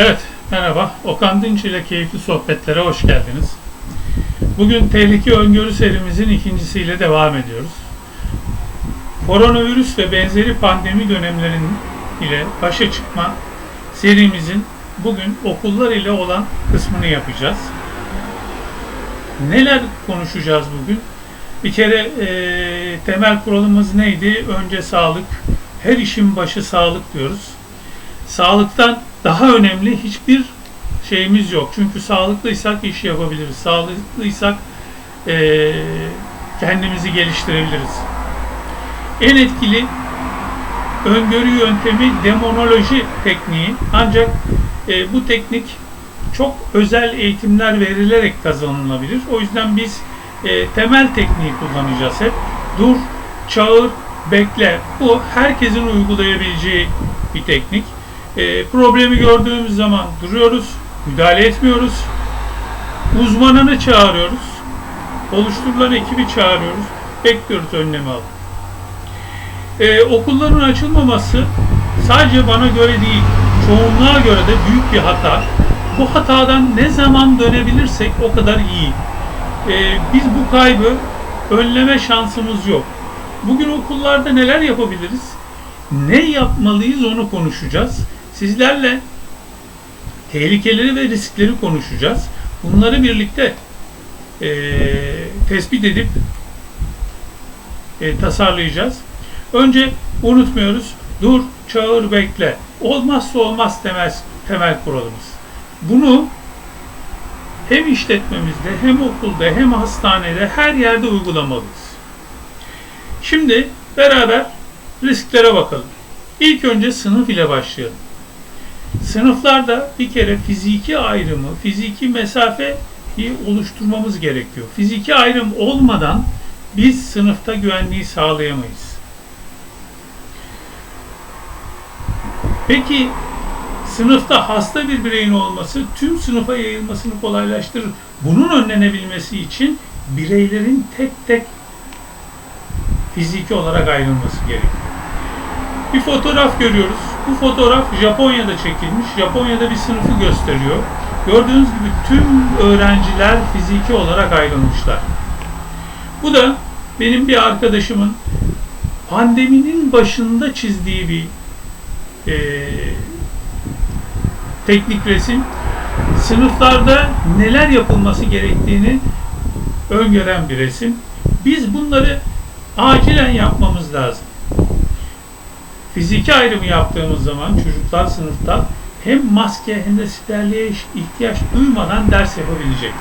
Evet, merhaba. Okan Dinç ile Keyifli Sohbetlere hoş geldiniz. Bugün tehlike öngörü serimizin ikincisiyle devam ediyoruz. Koronavirüs ve benzeri pandemi dönemlerinin ile başa çıkma serimizin bugün okullar ile olan kısmını yapacağız. Neler konuşacağız bugün? Bir kere eee, temel kuralımız neydi? Önce sağlık, her işin başı sağlık diyoruz. Sağlıktan daha önemli hiçbir şeyimiz yok. Çünkü sağlıklıysak iş yapabiliriz. Sağlıklıysak eee, kendimizi geliştirebiliriz. En etkili öngörü yöntemi demonoloji tekniği. Ancak e, bu teknik çok özel eğitimler verilerek kazanılabilir. O yüzden biz e, temel tekniği kullanacağız hep. Dur, çağır, bekle. Bu herkesin uygulayabileceği bir teknik. E, problemi gördüğümüz zaman duruyoruz, müdahale etmiyoruz. Uzmanını çağırıyoruz. Oluşturulan ekibi çağırıyoruz. Bekliyoruz önlemi alıp. Ee, okulların açılmaması sadece bana göre değil, çoğunluğa göre de büyük bir hata. Bu hatadan ne zaman dönebilirsek o kadar iyi. Ee, biz bu kaybı önleme şansımız yok. Bugün okullarda neler yapabiliriz? Ne yapmalıyız onu konuşacağız. Sizlerle tehlikeleri ve riskleri konuşacağız. Bunları birlikte eee, tespit edip e, tasarlayacağız. Önce unutmuyoruz. Dur, çağır, bekle. Olmazsa olmaz temel, temel kuralımız. Bunu hem işletmemizde, hem okulda, hem hastanede, her yerde uygulamalıyız. Şimdi beraber risklere bakalım. İlk önce sınıf ile başlayalım. Sınıflarda bir kere fiziki ayrımı, fiziki mesafeyi oluşturmamız gerekiyor. Fiziki ayrım olmadan biz sınıfta güvenliği sağlayamayız. Peki sınıfta hasta bir bireyin olması tüm sınıfa yayılmasını kolaylaştırır. Bunun önlenebilmesi için bireylerin tek tek fiziki olarak ayrılması gerekiyor. Bir fotoğraf görüyoruz. Bu fotoğraf Japonya'da çekilmiş. Japonya'da bir sınıfı gösteriyor. Gördüğünüz gibi tüm öğrenciler fiziki olarak ayrılmışlar. Bu da benim bir arkadaşımın pandeminin başında çizdiği bir e, teknik resim. Sınıflarda neler yapılması gerektiğini öngören bir resim. Biz bunları acilen yapmamız lazım. Fiziki ayrımı yaptığımız zaman çocuklar sınıfta hem maske hem de sterliğe ihtiyaç duymadan ders yapabilecek.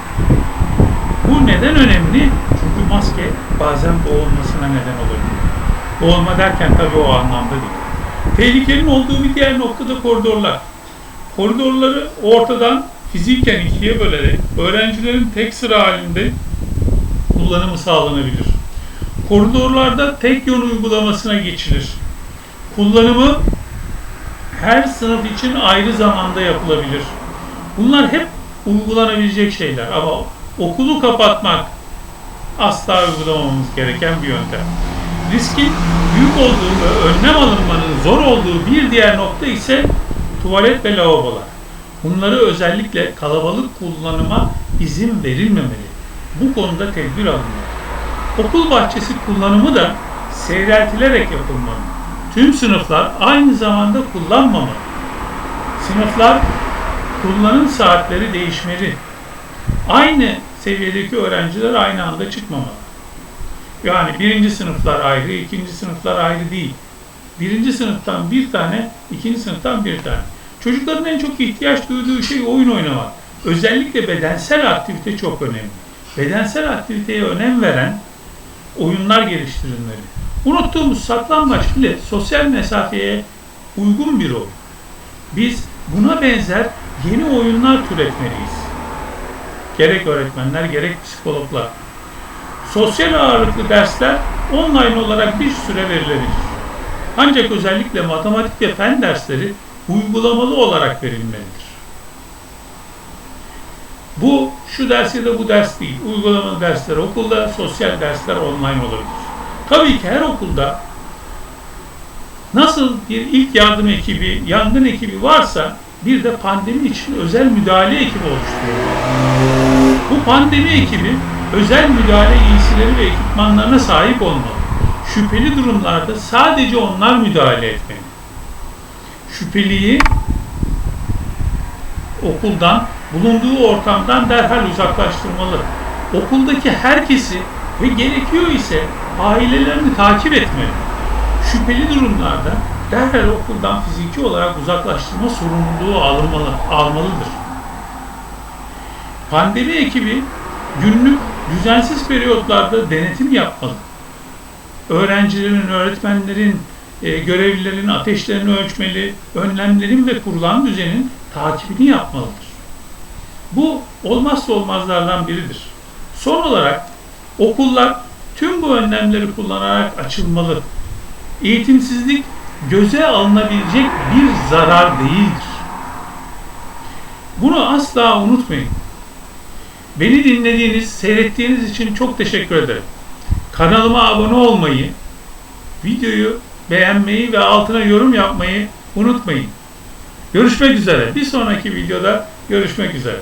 Bu neden önemli? Çünkü maske bazen boğulmasına neden olabilir. Boğulma derken tabii o anlamda değil. Tehlikenin olduğu bir diğer noktada koridorlar. Koridorları ortadan fiziken ikiye bölerek öğrencilerin tek sıra halinde kullanımı sağlanabilir. Koridorlarda tek yön uygulamasına geçilir. Kullanımı her sınıf için ayrı zamanda yapılabilir. Bunlar hep uygulanabilecek şeyler ama okulu kapatmak asla uygulamamamız gereken bir yöntem. Riskin büyük olduğu ve önlem alınmanın zor olduğu bir diğer nokta ise tuvalet ve lavabolar. Bunları özellikle kalabalık kullanıma izin verilmemeli. Bu konuda tedbir alınmalı. Okul bahçesi kullanımı da seyreltilerek yapılmalı. Tüm sınıflar aynı zamanda kullanmamalı. Sınıflar kullanım saatleri değişmeli. Aynı seviyedeki öğrenciler aynı anda çıkmamalı. Yani birinci sınıflar ayrı, ikinci sınıflar ayrı değil. Birinci sınıftan bir tane, ikinci sınıftan bir tane. Çocukların en çok ihtiyaç duyduğu şey oyun oynamak. Özellikle bedensel aktivite çok önemli. Bedensel aktiviteye önem veren oyunlar geliştirilmeli. Unuttuğumuz saklambaç bile sosyal mesafeye uygun bir oyun. Biz buna benzer yeni oyunlar türetmeliyiz. Gerek öğretmenler gerek psikologlar. Sosyal ağırlıklı dersler online olarak bir süre verilebilir. Ancak özellikle matematik ve fen dersleri uygulamalı olarak verilmelidir. Bu şu ders ya da bu ders değil. Uygulamalı dersler okulda, sosyal dersler online olabilir. Tabii ki her okulda nasıl bir ilk yardım ekibi, yangın ekibi varsa bir de pandemi için özel müdahale ekibi oluşturuyorlar. Bu pandemi ekibi özel müdahale giysileri ve ekipmanlarına sahip olmalı. Şüpheli durumlarda sadece onlar müdahale etmeli. Şüpheliyi okuldan, bulunduğu ortamdan derhal uzaklaştırmalı. Okuldaki herkesi ve gerekiyor ise ailelerini takip etmeli. Şüpheli durumlarda derhal okuldan fiziki olarak uzaklaştırma sorumluluğu alınmalı, almalıdır. Pandemi ekibi günlük düzensiz periyotlarda denetim yapmalı. Öğrencilerin, öğretmenlerin, e, görevlilerin ateşlerini ölçmeli, önlemlerin ve kurulan düzenin takibini yapmalıdır. Bu olmazsa olmazlardan biridir. Son olarak okullar tüm bu önlemleri kullanarak açılmalı. Eğitimsizlik göze alınabilecek bir zarar değildir. Bunu asla unutmayın. Beni dinlediğiniz, seyrettiğiniz için çok teşekkür ederim. Kanalıma abone olmayı, videoyu beğenmeyi ve altına yorum yapmayı unutmayın. Görüşmek üzere. Bir sonraki videoda görüşmek üzere.